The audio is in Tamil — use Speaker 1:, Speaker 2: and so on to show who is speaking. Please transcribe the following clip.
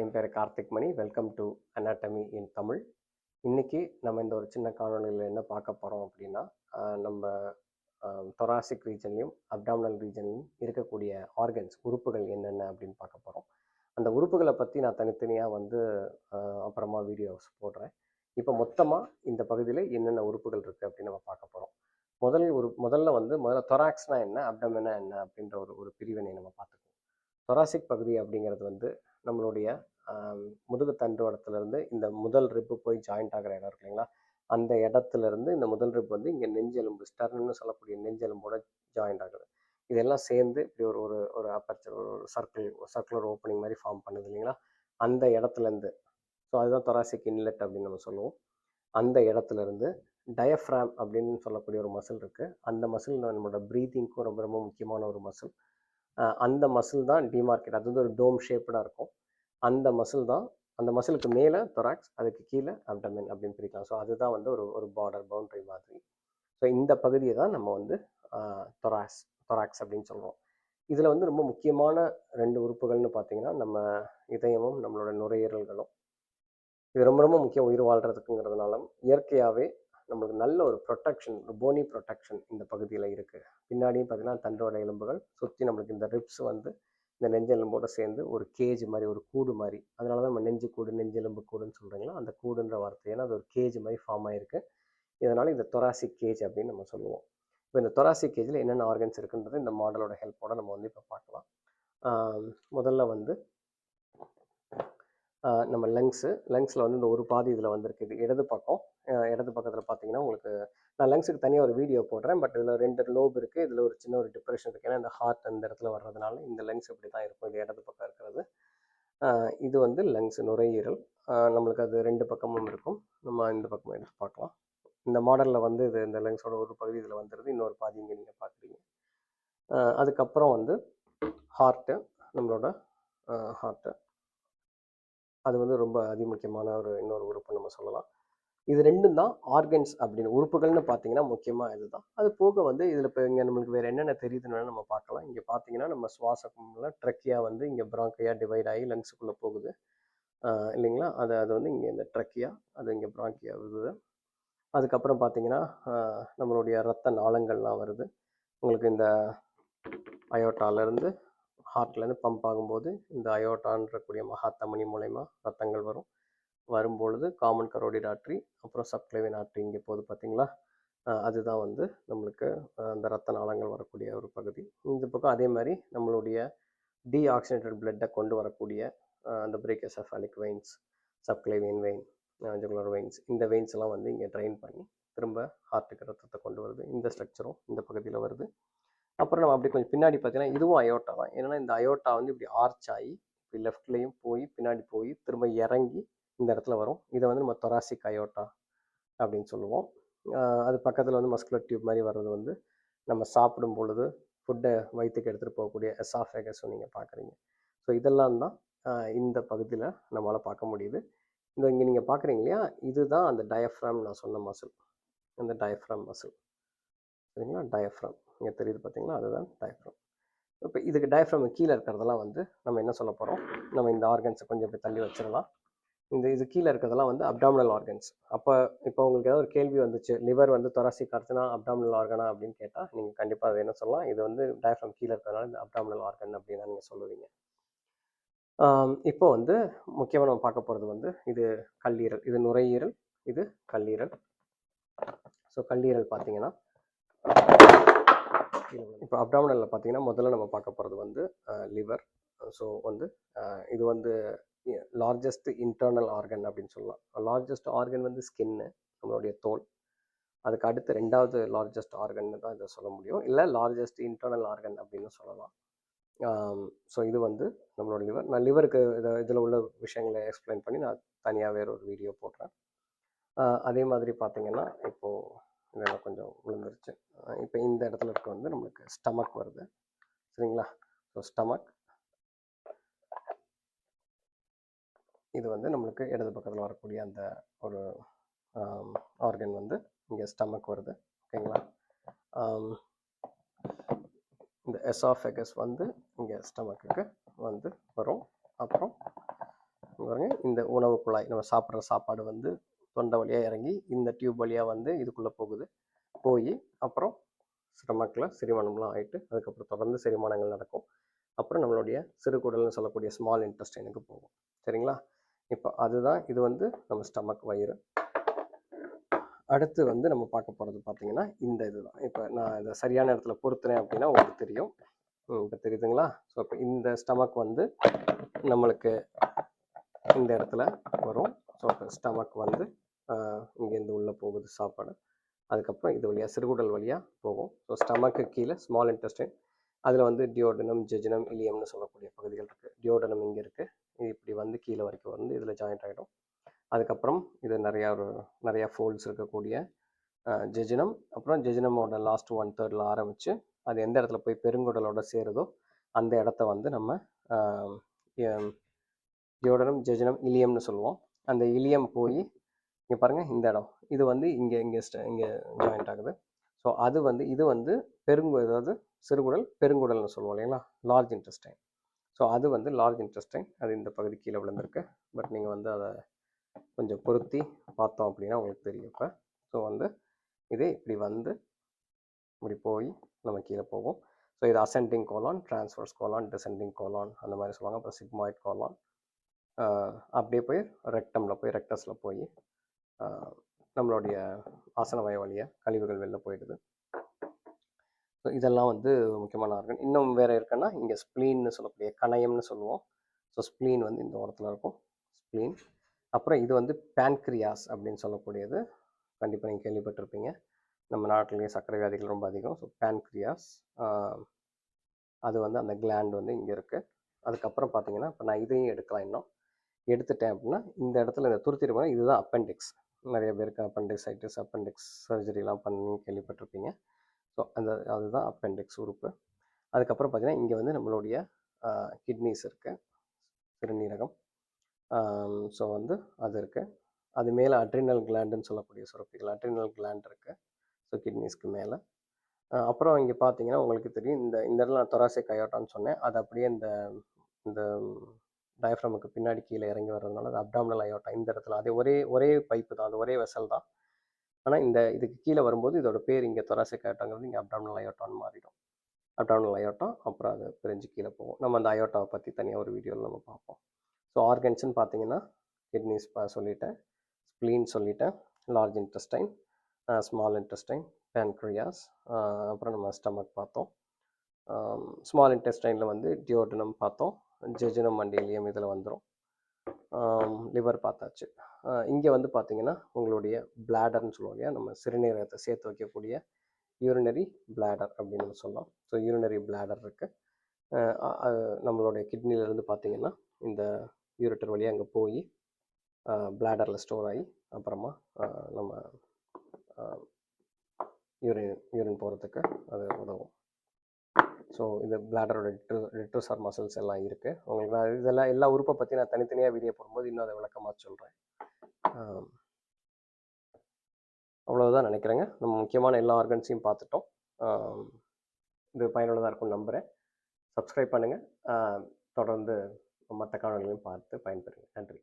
Speaker 1: என் பேர் Karthik Mani. Welcome to anatomy in Tamil இன்னைக்கு நம்ம இந்த ஒரு சின்ன காணொலியில் என்ன பார்க்க போகிறோம் அப்படின்னா நம்ம தொராசிக் ரீஜன்லையும் அப்டாமினல் ரீஜன்லையும் இருக்கக்கூடிய ஆர்கன்ஸ் உறுப்புகள் என்னென்ன அப்படின்னு பார்க்க போகிறோம் அந்த உறுப்புகளை பற்றி நான் தனித்தனியாக வந்து அப்புறமா வீடியோஸ் போடுறேன். இப்போ மொத்தமாக இந்த பகுதியில் என்னென்ன உறுப்புகள் இருக்குது அப்படின்னு நம்ம பார்க்க போகிறோம் முதல் ஒரு முதல்ல வந்து முதல்ல தொராக்ஸ்னா என்ன அப்டமினா என்ன அப்படின்ற ஒரு ஒரு பிரிவினை நம்ம பார்த்துக்குவோம். தொராசிக் பகுதி அப்படிங்கிறது வந்து நம்மளுடைய முதுகு தண்டுவடத்துலேருந்து இந்த முதல் ரிப்பு போய் ஜாயிண்ட் ஆகிற இடம் இருக்கு இல்லைங்களா? அந்த இடத்துல இருந்து இந்த முதல் ரிப் வந்து இங்கே நெஞ்செலும்பு ஸ்டர்னு சொல்லக்கூடிய நெஞ்செலும்போட ஜாயிண்ட் ஆகுது. இதெல்லாம் சேர்ந்து இப்படி ஒரு ஒரு ஒரு அப்பர்ச்சர் ஒரு சர்க்கிள் சர்க்குலர் ஓப்பனிங் மாதிரி ஃபார்ம் பண்ணுது இல்லைங்களா? அந்த இடத்துலேருந்து. ஸோ அதுதான் தொராசிக் இன்லெட் அப்படின்னு நம்ம சொல்லுவோம். அந்த இடத்துல இருந்து டயஃப்ராம் அப்படின்னு சொல்லக்கூடிய ஒரு மசில் இருக்குது அந்த மசில் நம்மளோட ப்ரீத்திங்க்கும் ரொம்ப ரொம்ப முக்கியமான ஒரு மசில் அந்த மசில் தான் டிமார்க்கெட் அது வந்து ஒரு டோம் ஷேப்டாக இருக்கும். அந்த மசில் தான் அந்த மசிலுக்கு மேலே தொராக்ஸ் அதுக்கு கீழே அப்டமின் அப்படின்னு பிரிக்கலாம். ஸோ அதுதான் வந்து ஒரு ஒரு பார்டர் பவுண்டரி மாதிரி. ஸோ இந்த பகுதியை தான் நம்ம வந்து தொராக்ஸ் தொராக்ஸ் அப்படின்னு சொல்கிறோம் இதில் வந்து ரொம்ப முக்கியமான ரெண்டு உறுப்புகள்னு பார்த்தீங்கன்னா நம்ம இதயமும் நம்மளோட நுரையீரல்களும். இது ரொம்ப ரொம்ப முக்கியம் உயிர் வாழ்கிறதுக்குங்கிறதுனால இயற்கையாகவே நம்மளுக்கு நல்ல ஒரு ப்ரொடெக்ஷன் ஒரு போனி ப்ரொட்டக்ஷன் இந்த பகுதியில் இருக்குது பின்னாடியும் பார்த்தீங்கன்னா தண்டோட எலும்புகள் சுற்றி நம்மளுக்கு இந்த ரிப்ஸ் வந்து இந்த நெஞ்செலும்போடு சேர்ந்து ஒரு கேஜ் மாதிரி ஒரு கூடு மாதிரி. அதனால தான் நம்ம நெஞ்சு கூடு நெஞ்செலும்பு கூடுன்னு சொல்கிறீங்களா அந்த கூடுன்ற வார்த்தை ஏன்னா அது ஒரு கேஜ் மாதிரி ஃபார்ம் ஆயிருக்கு. இதனால் இந்த தொராசிக் கேஜ் அப்படின்னு நம்ம சொல்லுவோம். இப்போ இந்த தொராசிக் கேஜில் என்னென்ன ஆர்கன்ஸ் இருக்குன்றது இந்த மாடலோட ஹெல்ப்போட நம்ம வந்து இப்போ பார்க்கலாம். முதல்ல வந்து நம்ம லங்ஸு லங்ஸில் வந்து இந்த ஒரு பாதி இதில் வந்திருக்கு. இது இடது பக்கம். இடது பக்கத்தில் பார்த்தீங்கன்னா உங்களுக்கு நான் லங்ஸுக்கு தனியாக ஒரு வீடியோ போடுறேன். பட் இதில் ரெண்டு லோப் இருக்குது இதில் ஒரு சின்ன ஒரு டிப்ரெஷன் இருக்குது ஏன்னா இந்த ஹார்ட் அந்த இடத்துல வர்றதுனால இந்த லங்ஸ் இப்படி தான் இருக்கும். இது இடது பக்கம் இருக்கிறது. இது வந்து லங்ஸ் நுரையீரல். நம்மளுக்கு அது ரெண்டு பக்கமும் இருக்கும். நம்ம இந்த பக்கமும் எடுத்து பார்க்கலாம். இந்த மாடலில் வந்து இது இந்த லங்ஸோட ஒரு பகுதி இதில் வந்துடுது இன்னொரு பாதி இங்கே நீங்கள் பார்க்குறீங்க அதுக்கப்புறம் வந்து ஹார்ட்டு நம்மளோட ஹார்ட்டு அது வந்து ரொம்ப அதிமுக்கியமான ஒரு இன்னொரு உறுப்பு நம்ம சொல்லலாம். இது ரெண்டும் தான் ஆர்கன்ஸ் அப்படின்னு உறுப்புகள்னு பார்த்தீங்கன்னா முக்கியமாக இதுதான். அது போக வந்து இதில் இப்போ இங்கே நம்மளுக்கு வேறு என்னென்ன தெரியுதுன்னு நம்ம பார்க்கலாம். இங்கே பார்த்தீங்கன்னா நம்ம சுவாசம்லாம் ட்ரக்கியா வந்து இங்கே பிராங்கையாக டிவைட் ஆகி லங்ஸுக்குள்ளே போகுது. இல்லைங்களா? அது அது வந்து இங்கே இந்த ட்ரக்கியா அது இங்கே பிராங்கியா வருது. அதுக்கப்புறம் பார்த்தீங்கன்னா நம்மளுடைய ரத்த நாளங்கள்லாம் வருது. உங்களுக்கு இந்த அயோட்டாலேருந்து ஹார்ட்லேருந்து பம்ப் ஆகும்போது இந்த அயோட்டான்றக்கூடிய மகாத்தமனி மூலயமா ரத்தங்கள் வரும். வரும்பொழுது காமன் கரோடிட் ஆற்றி அப்புறம் சப்க்ளைவின் ஆட்ரி இங்கே போகுது பார்த்தீங்களா அதுதான் வந்து நம்மளுக்கு அந்த ரத்த நாளங்கள் வரக்கூடிய ஒரு பகுதி. இந்த பக்கம் அதே மாதிரி நம்மளுடைய டீஆக்சினேட்டட் பிளட்டை கொண்டு வரக்கூடிய அஹ் அந்த brachiocephalic veins subclavian vein jugular veins இந்த வெயின்ஸ் எல்லாம் வந்து இங்கே ட்ரைன் பண்ணி திரும்ப ஹார்ட்டுக்கு ரத்தத்தை கொண்டு வருது. இந்த ஸ்ட்ரக்சரும் இந்த பகுதியில் வருது. அப்புறம் நம்ம அப்படி கொஞ்சம் பின்னாடி பார்த்தீங்கன்னா இதுவும் அயோட்டா தான். ஏன்னா இந்த அயோட்டா வந்து இப்படி ஆர்ச் ஆகி இப்படி லெஃப்ட்லேயும் போய் பின்னாடி போய் திரும்ப இறங்கி இந்த இடத்துல வரும். இதை வந்து நம்ம தொராசிக் அயோட்டா அப்படின்னு சொல்லுவோம். அது பக்கத்தில் வந்து மஸ்குலர் டியூப் மாதிரி வர்றது வந்து நம்ம சாப்பிடும் பொழுது ஃபுட்டை வயிற்றுக்கு எடுத்துகிட்டு போகக்கூடிய எசாஃபேகஸும் நீங்கள் பார்க்குறீங்க. ஸோ இதெல்லாம் தான் இந்த பகுதியில் நம்மளால் பார்க்க முடியுது. இந்த இங்கே நீங்கள் பார்க்குறீங்க இல்லையா? இதுதான் அந்த டயஃப்ராம் நான் சொன்ன மசில் அந்த டயஃப்ராம் மசில் சரிங்களா? டயஃப்ரம் இங்கே தெரியுது பார்த்தீங்களா அதுதான் டயஃப்ரம் இப்போ இதுக்கு டயஃப்ரம் கீழே இருக்கிறதெல்லாம் வந்து நம்ம என்ன சொல்ல போகிறோம் நம்ம இந்த ஆர்கன்ஸை கொஞ்சம் இப்படி தள்ளி வச்சிடலாம். இந்த இது கீழே இருக்கிறதெல்லாம் வந்து அப்டாமினல் ஆர்கன்ஸ் அப்போ இப்போ உங்களுக்கு ஏதாவது ஒரு கேள்வி வந்துச்சு லிவர் வந்து தொராசி ஆர்கனா அப்டாமினல் ஆர்கனா அப்படின்னு கேட்டால் நீங்கள் கண்டிப்பாக அதை என்ன சொல்லலாம்? இது வந்து டயஃப்ரம் கீழே இருக்கிறதுனால இந்த அப்டாமினல் ஆர்கன் அப்படின்னு நீங்கள் சொல்லுவீங்க. இப்போ வந்து முக்கியமாக நம்ம பார்க்க போகிறது வந்து இது கல்லீரல். இது நுரையீரல் இது கல்லீரல். ஸோ கல்லீரல் பார்த்தீங்கன்னா இப்போ அப்டாமினலில் பார்த்தீங்கன்னா முதல்ல நம்ம பார்க்க போகிறது வந்து லிவர் ஸோ வந்து இது வந்து லார்ஜஸ்ட் இன்டர்னல் ஆர்கன் அப்படின்னு சொல்லலாம். லார்ஜஸ்ட் ஆர்கன் வந்து ஸ்கின்னு நம்மளுடைய தோல். அதுக்கு அடுத்து ரெண்டாவது லார்ஜஸ்ட் ஆர்கன் தான் இதை சொல்ல முடியும். இல்லை லார்ஜஸ்ட் இன்டர்னல் ஆர்கன் அப்படின்னு சொல்லலாம். ஸோ இது வந்து நம்மளோட லிவர் நான் லிவருக்கு இதை இதில் உள்ள விஷயங்களை எக்ஸ்பிளைன் பண்ணி நான் தனியாக வேறு ஒரு வீடியோ போடுறேன் அதே மாதிரி பார்த்தீங்கன்னா இப்போது இதெல்லாம் கொஞ்சம் விழுந்துருச்சு. இப்போ இந்த இடத்துல இருக்க வந்து நம்மளுக்கு ஸ்டமக் வருது. சரிங்களா? So stomach. இது வந்து நம்மளுக்கு இடது பக்கத்தில் வரக்கூடிய அந்த ஒரு ஆர்கன் வந்து இங்கே ஸ்டமக் வருது. ஓகேங்களா? இந்த எஸ்ஆஃபெகஸ் வந்து இங்கே ஸ்டமக்குக்கு வந்து வரும். அப்புறம் பாருங்க இந்த உணவு குழாய் நம்ம சாப்பிட்ற சாப்பாடு வந்து தொண்டை வழியாக இறங்கி இந்த டியூப் வழியாக வந்து இதுக்குள்ளே போகுது. போய் அப்புறம் ஸ்டமக்கில் செரிமானம்லாம் ஆகிட்டு அதுக்கப்புறம் தொடர்ந்து செரிமானங்கள் நடக்கும். அப்புறம் நம்மளுடைய சிறுகுடல்னு சொல்லக்கூடிய ஸ்மால் இன்டெஸ்டைனுக்கு போகும். சரிங்களா? இப்போ அதுதான் இது வந்து நம்ம ஸ்டமக் வயிறு. அடுத்து வந்து நம்ம பார்க்க போகிறது பார்த்தீங்கன்னா இந்த இதுதான். இப்போ நான் இதை சரியான இடத்துல பொறுத்துனேன் அப்படின்னா உங்களுக்கு தெரியும். இப்போ தெரியுதுங்களா? ஸோ இப்போ இந்த ஸ்டமக் வந்து நம்மளுக்கு இந்த இடத்துல வரும். ஸ்டமக் வந்து இங்கேருந்து உள்ளே போகுது சாப்பாடு. அதுக்கப்புறம் இது வழியாக சிறுகுடல் வழியாக போகும். ஸோ ஸ்டமக்கு கீழே ஸ்மால் இன்டெஸ்டைன் அதில் வந்து டியோடனம் ஜெஜினம் இலியம்னு சொல்லக்கூடிய பகுதிகள் இருக்குது டியோடனம் இங்கே இருக்குது இது இப்படி வந்து கீழே வரைக்கும் வந்து இதில் ஜாயிண்ட் ஆகிடும் அதுக்கப்புறம் இது நிறையா ஒரு நிறையா ஃபோல்ட்ஸ் இருக்கக்கூடிய ஜெஜினம் அப்புறம் ஜெஜினமோட லாஸ்ட் ஒன் தேர்டில் ஆரம்பித்து அது எந்த இடத்துல போய் பெருங்குடலோட சேருதோ அந்த இடத்த வந்து நம்ம டியோடனம் ஜெஜினம் இலியம்னு சொல்லுவோம். அந்த இலியம் போய் இங்கே பாருங்கள் இந்த இடம். இது வந்து இங்கே இங்கே இங்கே ஜாயிண்ட் ஆகுது. ஸோ அது வந்து இது வந்து பெருங்கு அதாவது சிறுகுடல் பெருங்குடல்னு சொல்லுவோம் இல்லைங்களா? லார்ஜ் இன்ட்ரெஸ்டைன் ஸோ அது வந்து லார்ஜ் இன்ட்ரெஸ்டைன் அது இந்த பகுதி கீழே விழுந்திருக்கு. பட் நீங்கள் வந்து அதை கொஞ்சம் பொருத்தி பார்த்தோம் அப்படின்னா உங்களுக்கு தெரியும் இப்போ. ஸோ வந்து இது இப்படி வந்து இப்படி போய் நம்ம கீழே போவோம் ஸோ இது ascending colon transverse colon descending colon அந்த மாதிரி சொல்லுவாங்க. அப்புறம் சிக்மாய்ட் கோலான் அப்படியே போய் ரெக்டமில் போய் ரெக்டஸில் போய் நம்மளுடைய ஆசன வய வழியாக கழிவுகள் வெளில போயிடுது. ஸோ இதெல்லாம் வந்து முக்கியமான ஆர்கன் இன்னும் வேறு இருக்குன்னா இங்கே ஸ்ப்ளீன்னு சொல்லக்கூடிய கணையம்னு சொல்லுவோம். ஸோ ஸ்ப்ளீன் வந்து இந்த ஓரத்தில் இருக்கும். ஸ்ப்ளீன் அப்புறம் இது வந்து பேன்க்ரியாஸ் அப்படின்னு சொல்லக்கூடியது. கண்டிப்பாக நீங்கள் கேள்விப்பட்டிருப்பீங்க. நம்ம நாட்டிலேயே சர்க்கரை வியாதிகள் ரொம்ப அதிகம். ஸோ பேன்க்ரியாஸ் அது வந்து அந்த கிளாண்ட் வந்து இங்கே இருக்குது அதுக்கப்புறம் பார்த்தீங்கன்னா இப்போ நான் இதையும் எடுக்கலாம் இன்னும். எடுத்துட்டேன் அப்படின்னா இந்த இடத்துல இந்த துருத்திருப்பா இதுதான் அப்பெண்டிக்ஸ் நிறைய பேருக்கு அப்பெண்டிக்ஸ் ஐட்டிஸ் அப்பெண்டிக்ஸ் சர்ஜரிலாம் பண்ணி கேள்விப்பட்டிருப்பீங்க. ஸோ அந்த அதுதான் அப்பெண்டிக்ஸ் உறுப்பு. அதுக்கப்புறம் பார்த்தீங்கன்னா இங்கே வந்து நம்மளுடைய கிட்னிஸ் இருக்குது சிறுநீரகம். ஸோ வந்து அது இருக்குது அது மேலே அட்ரினல் கிளாண்டுன்னு சொல்லக்கூடிய சுரப்பிகள். அட்ரினல் கிளாண்ட் இருக்குது ஸோ கிட்னிஸ்க்கு மேலே. அப்புறம் இங்கே பார்த்தீங்கன்னா உங்களுக்கு தெரியும் இந்த இந்த இடத்துல நான் தொராசிக் கையோட்டான்னு சொன்னேன். அது அப்படியே இந்த இந்த டயஃப்ரமுக்கு பின்னாடி கீழே இறங்கி வர்றதுனால அது அப்டாமினல் அயோட்டா இந்த இடத்துல. அது ஒரே ஒரே பைப்பு தான். அது ஒரே வெசல் தான். ஆனால் இந்த இதுக்கு கீழே வரும்போது இதோட பேர் இங்கே தொராசிக் அயோட்டாங்கிறது இங்கே அப்டாமினல் அயோட்டான்னு மாறிடும். அப்டாமினல் அயோட்டா அப்புறம் அது பிரிஞ்சு கீழே போகும். நம்ம அந்த அயோட்டாவை பற்றி தனியாக ஒரு வீடியோவில் நம்ம பார்ப்போம். ஸோ ஆர்கன்ஸ்னு பார்த்தீங்கன்னா கிட்னிஸ் சொல்லிட்டேன் ஸ்ப்ளீன் சொல்லிட்டேன் large intestine small intestine pancreas அப்புறம் நம்ம ஸ்டமக் பார்த்தோம். ஸ்மால் இன்டெஸ்டைனில் வந்து டியோடனம் பார்த்தோம். ஜெஜினம் மண்டிலியம் இதில் வந்துடும் லிவர் பார்த்தாச்சு. இங்கே வந்து பார்த்தீங்கன்னா உங்களுடைய பிளாடர்னு சொல்லுவாங்க நம்ம சிறுநீரகத்தை சேர்த்து வைக்கக்கூடிய யூரினரி பிளாடர் அப்படின்னு நம்ம சொல்லலாம். ஸோ யூரினரி பிளாடர் இருக்குது நம்மளுடைய கிட்னிலேருந்து பார்த்தீங்கன்னா இந்த யூரிட்டர் வழியாக அங்கே போய் பிளாடரில் ஸ்டோர் ஆகி அப்புறமா நம்ம யூரின் யூரின் போகிறதுக்கு அது உதவும். ஸோ இந்த பிளாடரோட ரிட்ரோசார் மசில்ஸ் எல்லாம் இருக்குது உங்களுக்கு நான் இதெல்லாம் எல்லா உறுப்பை பற்றி நான் தனித்தனியாக வீடியோ போடும்போது இன்னும் அதை விளக்கமாக சொல்கிறேன் அவ்வளோதான் நினைக்கிறேங்க. நம்ம முக்கியமான எல்லா ஆர்கன்ஸையும் பார்த்துட்டோம். இது பயனுள்ளதாக இருக்கும்னு நம்புகிறேன் சப்ஸ்கிரைப் பண்ணுங்கள் தொடர்ந்து மற்ற காணொலிகளையும் பார்த்து பயன்பெறுங்க. நன்றி.